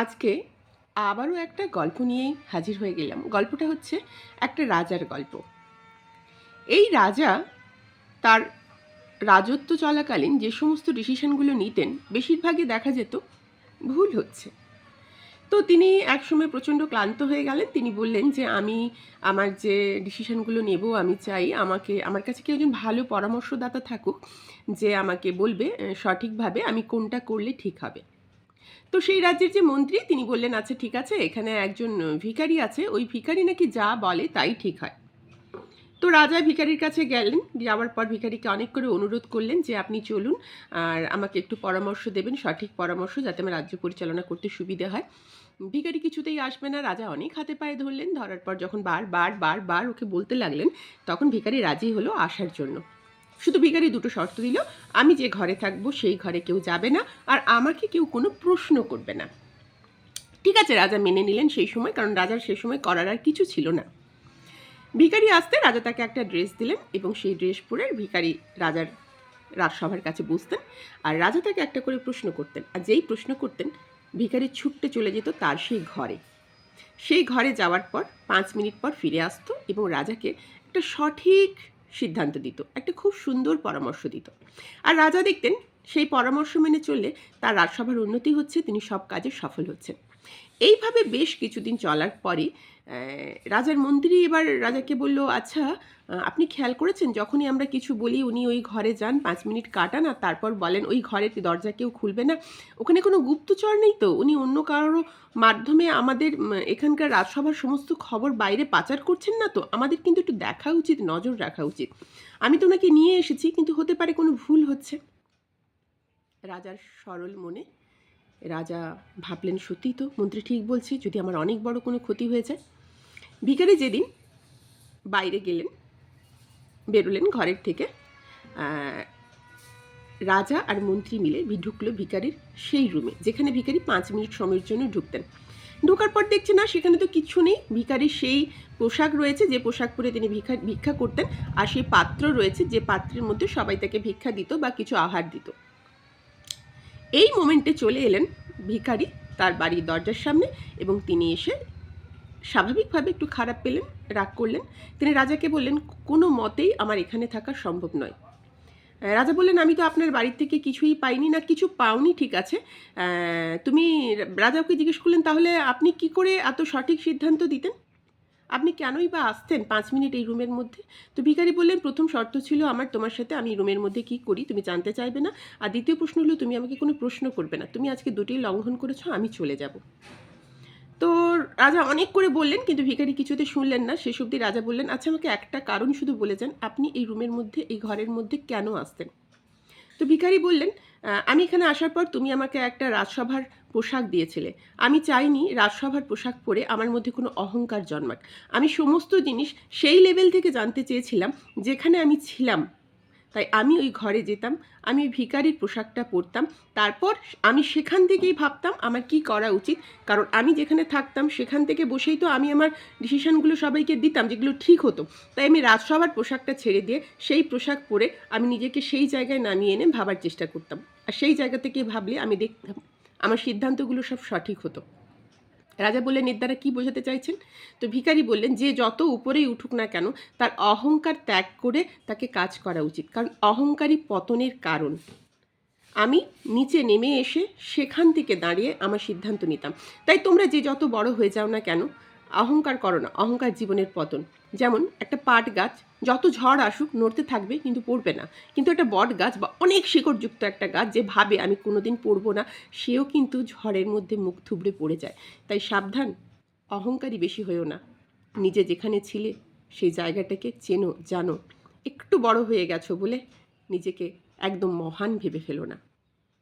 আজকে আবারও একটা গল্প নিয়েই হাজির হয়ে গেলাম। গল্পটা হচ্ছে একটা রাজার গল্প। এই রাজা তার রাজত্ব চলাকালীন যে সমস্ত ডিসিশনগুলো নিতেন, বেশিরভাগই দেখা যেত ভুল হচ্ছে। তো তিনি একসময় প্রচণ্ড ক্লান্ত হয়ে গেলেন। তিনি বললেন যে, আমি আমার যে ডিসিশনগুলো নেব, আমি চাই আমাকে, আমার কাছে কেউ একজন ভালো পরামর্শদাতা থাকুক যে আমাকে বলবে সঠিকভাবে আমি কোনটা করলে ঠিক হবে। তো সেই রাজ্যের যে মন্ত্রী, তিনি বললেন আচ্ছা ঠিক আছে, এখানে একজন ভিখারি আছে, ওই ভিখারি নাকি যা বলে তাই ঠিক হয়। তো রাজা ভিখারির কাছে গেলেন, যাওয়ার পর ভিখারিকে অনেক করে অনুরোধ করলেন যে, আপনি চলুন, আর আমাকে একটু পরামর্শ দেবেন, সঠিক পরামর্শ, যাতে আমার রাজ্য পরিচালনা করতে সুবিধে হয়। ভিখারি কিছুতেই আসবে না, রাজা অনেক হাতে পায়ে ধরলেন, ধরার পর যখন বার বার বার বার ওকে বলতে লাগলেন, তখন ভিখারি রাজি হলো আসার জন্য। শুধু ভিখারি দুটো শর্ত দিল, আমি যে ঘরে থাকব সেই ঘরে কেউ যাবে না আর আমাকে কেউ কোনো প্রশ্ন করবে না। ঠিক আছে, রাজা মেনে নিলেন সেই সময়, কারণ রাজার সেই সময় করার আর কিছু ছিল না। ভিখারি আসতে রাজা তাকে একটা ড্রেস দিলেন এবং সেই ড্রেস পরে ভিখারি রাজার রাজসভার কাছে বসতেন আর রাজা তাকে একটা করে প্রশ্ন করতেন। আর যেই প্রশ্ন করতেন, ভিখারি ছুটতে চলে যেত তার সেই ঘরে। সেই ঘরে যাওয়ার পর পাঁচ মিনিট পর ফিরে আসতো এবং রাজাকে একটা সঠিক সিদ্ধান্ত দিত, একটা খুব সুন্দর পরামর্শ দিত। আর রাজা দেখতেন, সেই পরামর্শ মেনে চললে তার রাজসভার উন্নতি হচ্ছে, তিনি সব কাজে সফল হচ্ছেন। এইভাবে বেশ কিছুদিন চলার পরে রাজার মন্ত্রী এবার রাজাকে বলল আচ্ছা আপনি খেয়াল করেছেন? যখনই আমরা কিছু বলি, উনি ওই ঘরে যান, পাঁচ মিনিট কাটান আর তারপর বলেন, ওই ঘরের দরজা কেউ খুলবে না। ওখানে কোনো গুপ্তচর নেই তো? উনি অন্য কারোর মাধ্যমে আমাদের এখানকার রাজসভার সমস্ত খবর বাইরে পাচার করছেন না তো? আমাদের কিন্তু একটু দেখা উচিত, নজর রাখা উচিত। আমি তো ওনাকে নিয়ে এসেছি, কিন্তু হতে পারে কোনো ভুল হচ্ছে। রাজার সরল মনে রাজা ভাবলেন, সত্যিই তো, মন্ত্রী ঠিক বলছে, যদি আমার অনেক বড় কোনো ক্ষতি হয়ে যায়। ভিখারি যেদিন বাইরে গেলেন, বেরোলেন ঘরের থেকে রাজা আর মন্ত্রী মিলে ঢুকলো ভিখারির সেই রুমে, যেখানে ভিখারি পাঁচ মিনিট সময়ের জন্য ঢুকতেন। ঢোকার পর দেখছে, না, সেখানে তো কিচ্ছু নেই। ভিখারির সেই পোশাক রয়েছে, যে পোশাক পরে তিনি ভিক্ষা ভিক্ষা করতেন, আর সেই পাত্র রয়েছে, যে পাত্রের মধ্যে সবাই তাকে ভিক্ষা দিত বা কিছু আহার দিত। এই মোমেন্টে চলে এলেন ভিখারি তার বাড়ির দরজার সামনে এবং তিনি এসে স্বাভাবিকভাবে একটু খারাপ পেলেন, রাগ করলেন। তিনি রাজাকে বললেন, কোনো মতেই আমার এখানে থাকা সম্ভব নয়। রাজা বললেন, আমি তো আপনার বাড়ির থেকে কিছুই পাইনি না, কিছু পাওনি, ঠিক আছে। তুমি রাজাকে জিজ্ঞেস করলেন, তাহলে আপনি কি করে এত সঠিক সিদ্ধান্ত দিতেন? আপনি কেনই বা আসতেন পাঁচ মিনিট এই রুমের মধ্যে? তো ভিখারি বললেন প্রথম শর্ত ছিল আমার তোমার সাথে আমি রুমের মধ্যে কি করি তুমি জানতে চাইবে না। আর দ্বিতীয় প্রশ্ন হলো তুমি আমাকে কোনো প্রশ্ন করবে না। তুমি আজকে দুটোই লঙ্ঘন করেছ আমি চলে যাব। তো রাজা অনেক করে বললেন কিন্তু ভিখারি কিছুতে শুনলেন না। শেষ অবধি রাজা বললেন আচ্ছা আমাকে একটা কারণ শুধু বলে যান। আপনি এই রুমের মধ্যে এই ঘরের মধ্যে কেন আসতেন? তো ভিখারি বললেন "আহ, আমি এখানে আসার পর তুমি আমাকে একটা রাজসভার পোশাক দিয়েছিলে। আমি চাইনি রাজসভার পোশাক পরে আমার মধ্যে কোনো অহংকার জন্মাক। আমি সমস্ত জিনিস সেই লেভেল থেকে জানতে চেয়েছিলাম যেখানে আমি ছিলাম। তাই আমি ওই ঘরে যেতাম, আমি ওই ভিখারির পোশাকটা পরতাম। তারপর আমি সেখান থেকেই ভাবতাম আমার কি করা উচিত, কারণ আমি যেখানে থাকতাম সেখান থেকে বসেই তো আমি আমার ডিসিশনগুলো সবাইকে দিতাম যেগুলো ঠিক হতো। তাই আমি রাজসভার পোশাকটা ছেড়ে দিয়ে সেই পোশাক পরে আমি নিজেকে সেই জায়গায় নামিয়ে এনে ভাবার চেষ্টা করতাম। আর সেই জায়গা থেকে ভাবলে আমি দেখতাম আমার সিদ্ধান্তগুলো সব সঠিক হতো। রাজা বললেন, এর দ্বারা কী বোঝাতে চাইছেন? তো ভিকারি বললেন, যে যত উপরেই উঠুক না কেন, তার অহংকার ত্যাগ করে তাকে কাজ করা উচিত। কারণ অহংকারী পতনের কারণ। আমি নিচে নেমে এসে সেখান থেকে দাঁড়িয়ে আমার সিদ্ধান্ত নিতাম। তাই তোমরা যে যত বড় হয়ে যাও না কেন অহংকার করো না, অহংকার জীবনের পতন। যেমন একটা পাট গাছ, যত ঝড় আসুক, নড়তে থাকবে, কিন্তু পড়বে না। কিন্তু একটা বট গাছ বা অনেক শিকড়যুক্ত একটা গাছ যে ভাবে, আমি কোনোদিন পড়ব না সেও কিন্তু ঝড়ের মধ্যে মুখ থুবড়ে পড়ে যায়। তাই সাবধান, অহংকারী বেশি হয়েও না। নিজে যেখানে ছিলে, সেই জায়গাটাকে চেনো, জানো। একটু বড় হয়ে গেছো বলে নিজেকে একদম মহান ভেবে ফেলো না।